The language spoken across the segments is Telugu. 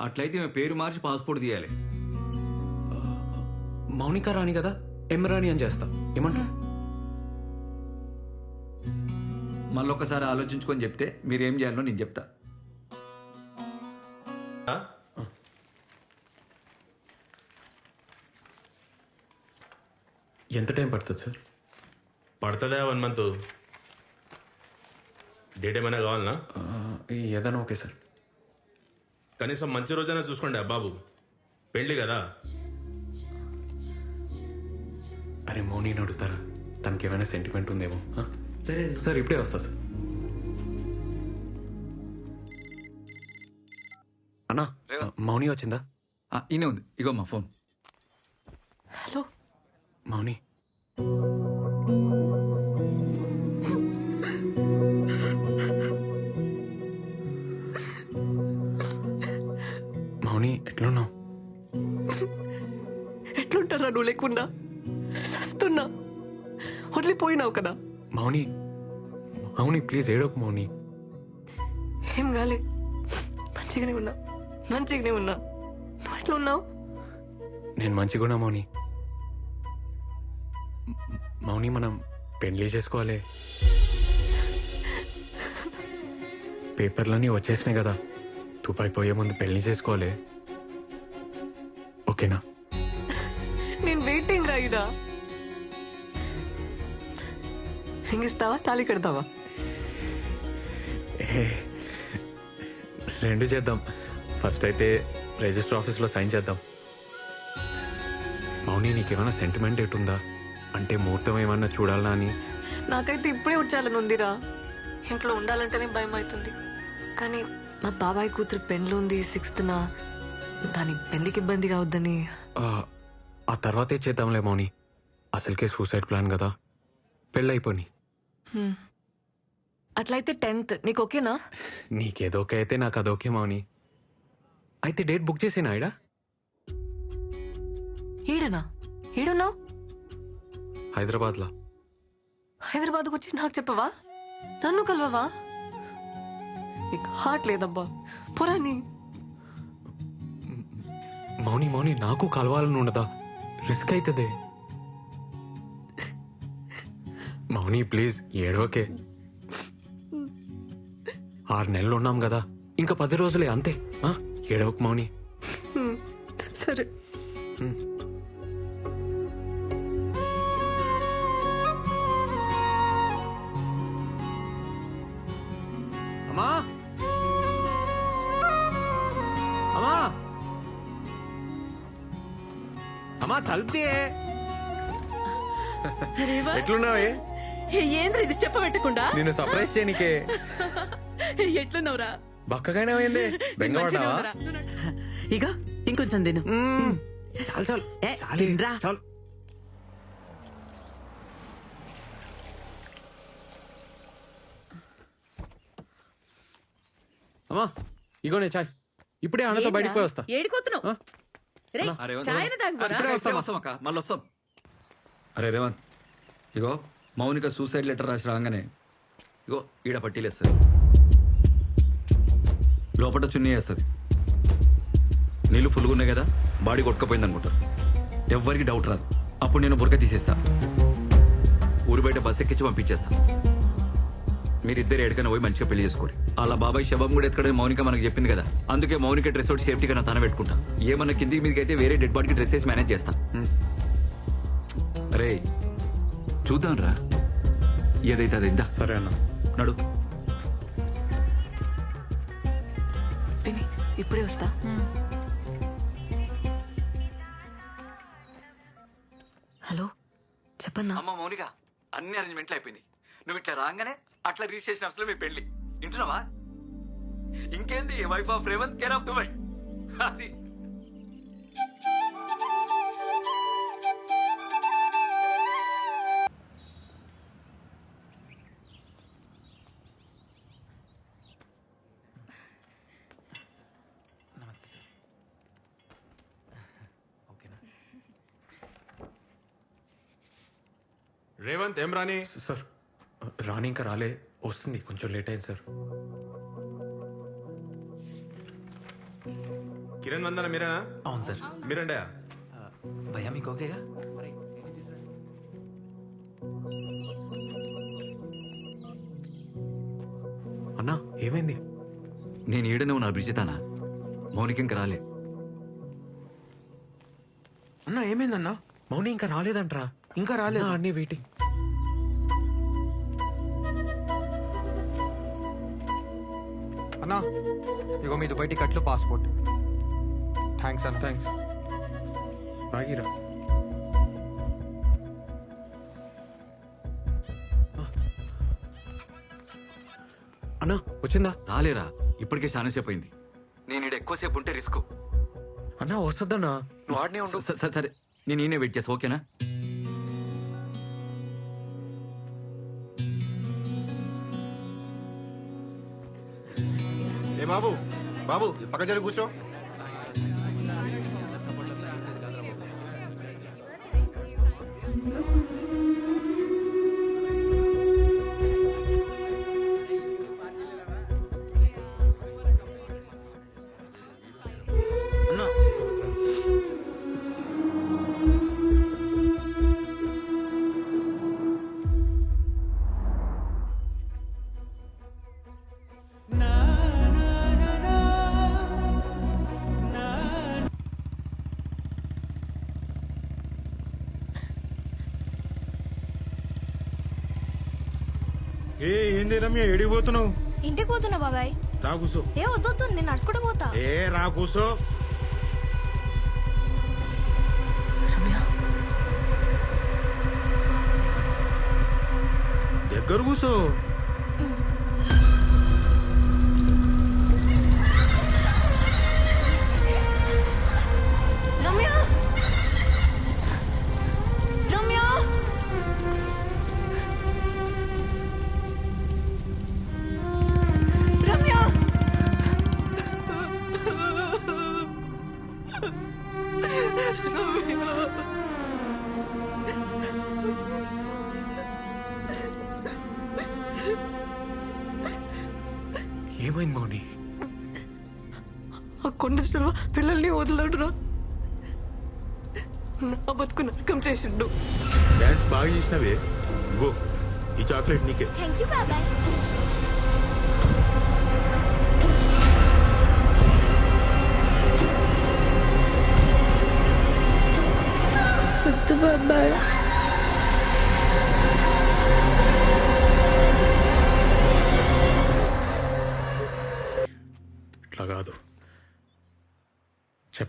అట్లయితే ఈమె పేరు మార్చి పాస్పోర్ట్ తీయాలి. మౌనిక రాని కదా? ఎం రాణి అని చేస్తా. ఏమంటావు? మళ్ళొక్కసారి ఆలోచించుకొని చెప్తే మీరేం చేయాలో నేను చెప్తా. ఎంత టైం పడుతుంది సార్? పడుతుందా వన్ మంత్. డేట్ ఏమైనా కావాలనా? ఏదైనా ఓకే సార్. కనీసం మంచి రోజైనా చూసుకోండి బాబు. పెళ్ళి కదా? అరే మౌనిని అడుగుతారా? తనకి ఏమైనా సెంటిమెంట్ ఉందేమో? ఆ? సార్. ఇప్పుడే వస్తా సార్. అన్నా మౌని వచ్చిందా? ఆ, ఈయనే ఉంది. ఇగో మా ఫోన్. హలో. మౌని మౌని. లేకుండా వస్తున్నా వదిలిపోయినావు కదా. మౌని మౌని ప్లీజ్ ఏడోకు మౌని. ఏం కాలే. మంచిగానే ఉన్నా మంచిగానే ఉన్నా. నువ్వు ఎట్లా ఉన్నావు? నేను మంచిగున్నా మౌని. మౌని మనం పెళ్ళి చేసుకోవాలి. పేపర్లన్నీ వచ్చేసినాయి కదా. దుబాయ్ పోయే ముందు పెళ్ళి చేసుకోవాలి. ఓకేనా? నేను వెయిటింగ్ రాయిడా రింగ్ ఇస్తావా తాళి కడతావా? రెండు చేద్దాం. ఫస్ట్ అయితే రిజిస్టర్ ఆఫీస్లో సైన్ చేద్దాం. మౌని నీకేమైనా సెంటిమెంట్ ఎటుందా అంటే ముహూర్తం ఏమన్నా చూడాలా అని? నాకైతే ఇప్పుడే వచ్చాలని ఉందిరా. ఇంట్లో ఉండాలంటేనే భయం అవుతుంది. కానీ మా బాబాయ్ కూతురు పెన్లు ఉంది సిక్స్త్న దాని పెళ్ళికి ఇబ్బంది కావద్దని. ఆ, తర్వాతే చేద్దాంలే మౌని. అసలుకే సూసైడ్ ప్లాన్ కదా. పెళ్ళైపోని. అట్లయితే టెన్త్ నీకు ఓకేనా? నీకేదోకే అయితే నాకు అదోకే మౌని. అయితే డేట్ బుక్ చేసేనా ఇడా ఈడనా? ఈడున్నావు? హైదరాబాద్లో. హైదరాబాద్కు వచ్చి నాకు చెప్పవా? నన్ను కలవవా? నీకు హార్ట్ లేదబ్బా. పురాని మౌని మౌని నాకు కలవాలని ఉండదా? రిస్క్ అవుతుంది మౌని ప్లీజ్ ఏడవకే. ఆరు నెలలు ఉన్నాం కదా ఇంకా పది రోజులే అంతే. ఆ? ఏడవకు మౌని. సరే. తలుపుతే? ఎట్లున్నావే? ఏంద్ర ఇది చెప్పబెట్టకుండా? నిన్ను సర్ప్రైజ్ చేయనికే. ఎట్లున్నావురా? బక్కగానే అయింది బెంగపడ్డావా ఇక ఇంకొంచెం తిను. చాలు చాలు. ఏ, చాలే, తినరా. చాలు. అమ్మా ఇగోనే చాయ్. ఇప్పుడే అన్నతో బయటికి పోయి వస్తా. ఏడిపోతున్నావు? రేయ్, అరే రేవంత్, చాయన తాగురా ఇప్పుడే వస్తాం వస్తాం అక్క. మళ్ళీ వస్తాం. అరే రేవంత్ ఇగో మౌనిక సూసైడ్ లెటర్ రాసి రాగానే ఇగో ఈడ పట్టీలు వేస్తుంది. లోపల చున్నీ వేస్తుంది. నీళ్ళు ఫుల్గా ఉన్నాయి కదా బాడీ కొట్టుకపోయింది అనుకుంటారు ఎవ్వరికి డౌట్ రాదు. అప్పుడు నేను బురక తీసేస్తా. ఊరి బయట బస్ ఎక్కించి పంపించేస్తా. మీరిద్దరు ఎక్కడికైనా పోయి మంచిగా పెళ్ళి చేసుకోరు. అలా బాబాయ్ శవం కూడా ఎక్కడ మౌనిక మనకు చెప్పింది కదా. అందుకే మౌనిక డ్రెస్ ఒకటి సేఫ్టీగా నా తన పెట్టుకుంటా. ఏమన్నా కిందికి మీదకి అయితే వేరే డెడ్ బాడీకి డ్రెస్ వేసి మేనేజ్ చేస్తా. హ్మ్. అరే చూద్దాం రా ఏదైతే అది ఇందా సరే అన్న. నడు. ఇప్పుడే వస్తా. హలో చెప్పన్నా? అమ్మ మౌనిక అన్ని అరేంజ్మెంట్లు అయిపోయినాయి. నువ్వు ఇట్లా రాగానే అట్లా రిజిస్ట్రేషన్ అసలు మీ పెళ్ళి వింటున్నావా? ఇంకేంది? Wife of Revanth care of Dubai అది. రేవంత్ ఏం రాని సార్ రాని ఇంకా రాలే. వస్తుంది. కొంచెం లేట్ అయింది సార్. కిరణ్ వందన మీరేనా? అవును సార్. మీరండే భయ్యా మీకు ఓకేగా? అన్నా ఏమైంది? నేను ఈడనే ఉన్నా బ్రిజితానా? మౌనిక ఇంకా రాలే. అన్నా ఏమైందన్నా? మౌని ఇంకా రాలేదంట్రా. ఇంకా రాలేదు. అన్నీ వెయిటింగ్ అన్నా ఇగో మీ దుబాయ్ టికెట్లు పాస్పోర్ట్. థ్యాంక్స్ అన్న. థ్యాంక్స్. బాగిరా అన్నా వచ్చిందా? రాలేరా ఇప్పటికే చాలా సేపు అయింది నేను ఈడ ఎక్కువసేపు ఉంటే రిస్క్. అన్నా వస్తుందన్నా. నువ్వు ఆడనే ఉండు. సరే సరే నేను ఈయనే వెయిట్ చేస్తా ఓకేనా? బాబు పక్క జరిగి కూర్చో. ఏంది రమ్య ఎడిగిపోతున్నావు ఇంటికి పోతున్నా బాబాయ్? రా కూసో ఏ వద్దొద్దు నేను నడుచుకుంటూ పోతా. ఏ రా కూసో రమ్య. దగ్గర కూసో ఏమైంది మౌని? ఆ కొండ చెల్వ పిల్లల్ని వదలడురా. నా బతుకు నరకం చేసిండు. డాన్స్ బాగా చేసినవే. ఇగో ఈ చాక్లెట్ నీకే. థ్యాంక్ యూ బాబాయ్.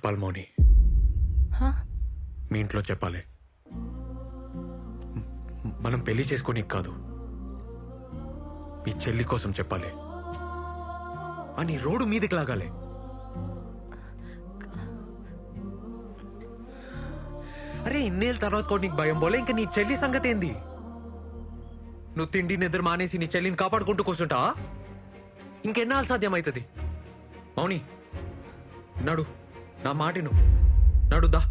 చెప్పాలి మౌని మీ ఇంట్లో చెప్పాలి. మనం పెళ్ళి చేసుకోనికి కాదు. మీ చెల్లి కోసం చెప్పాలి. అని రోడ్డు మీదకి లాగాలి. అరే ఇన్నేళ్ళ తర్వాత కూడా నీకు భయం పోలే? ఇంకా నీ చెల్లి సంగతి ఏంది? నువ్వు తిండి నిద్ర మానేసి నీ చెల్లిని కాపాడుకుంటూ కూర్చుంటా ఇంకెన్నాళ్ళు సాధ్యమవుతుంది? మౌని నడు. నా మాటిను నడుదా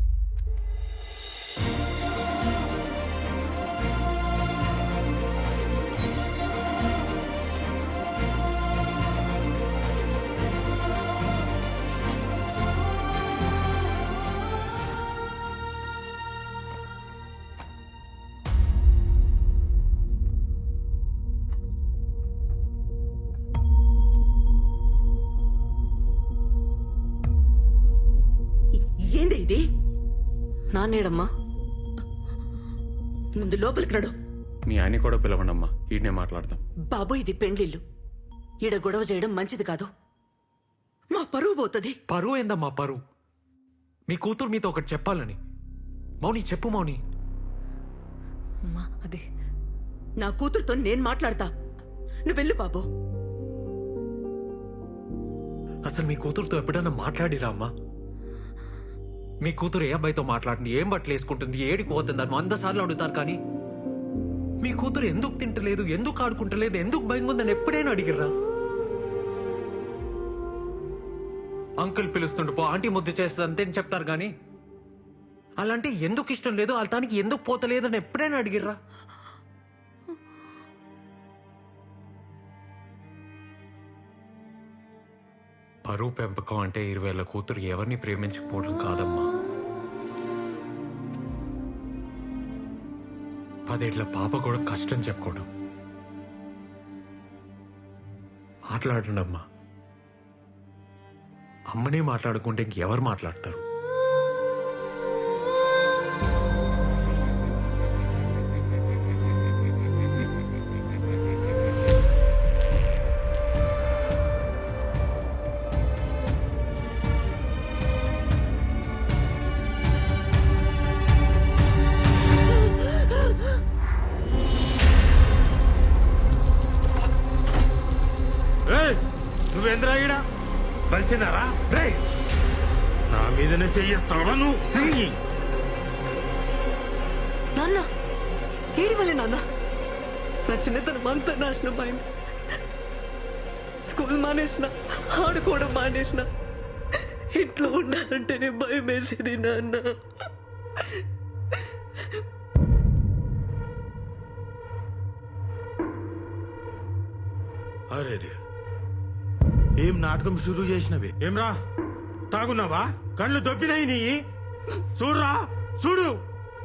నాన్నేడమ్మా? ముందు లోపలికి నడు. మీ ఆయన కూడా పిలవండమ్మా. ఈడనే మాట్లాడదాం. బాబు ఇది పెండ్లిల్లు. ఈడ గొడవ చేయడం మంచిది కాదు. మా పరువు పోతుంది. పరువు ఏందమ్మా పరువు? మీ కూతురు మీతో ఒకటి చెప్పాలని. మౌని చెప్పు మౌని. అమ్మా అది నా కూతురుతో నేను మాట్లాడతా. నువ్వు వెళ్ళు బాబు. అసలు మీ కూతురుతో ఎప్పుడైనా మాట్లాడిరా అమ్మా? మీ కూతురు ఏ అబ్బాయితో మాట్లాడింది ఏం బట్టలు వేసుకుంటుంది ఏడికి పోతుంది అని వంద సార్లు అడుగుతారు కానీ మీ కూతురు ఎందుకు తింటలేదు ఎందుకు ఆడుకుంటలేదు ఎందుకు భయంగా ఉందని ఎప్పుడైనా అడిగిర్రా? అంకుల్ పిలుస్తుండు పో ఆంటీ ముద్దు చేస్తుంది అంతే అని చెప్తారు కానీ అలాంటి ఎందుకు ఇష్టం లేదు వాళ్ళ తానికి ఎందుకు పోతలేదు అని ఎప్పుడైనా అడిగిర్రా? పరువు పెంపకం అంటే ఇరవేళ్ళ కూతురు ఎవరిని ప్రేమించకపోవడం కాదమ్మా. పదేళ్ళ పాప కూడా కష్టం చెప్పుకోవడం. మాట్లాడండి అమ్మా అమ్మనే మాట్లాడుకుంటే ఇంకెవరు మాట్లాడతారు? కలిసినారా రే! నా మీదనే చెయ్యేస్తావా నువ్వు? నాన్న ఏడి వల్లే నాన్న? నా చిన్నతనం అంతా నాశనం అయింది స్కూల్ మానేసిన ఆడుకోవడం మానేసిన. ఇంట్లో ఉండాలంటేనే భయం వేసేది నాన్న. అరే రే. ఏం నాటకం షురు చేసినవి? ఏమ్రా? తాగున్నావా? కళ్ళు దొబ్బినాయి నీ. చూడు.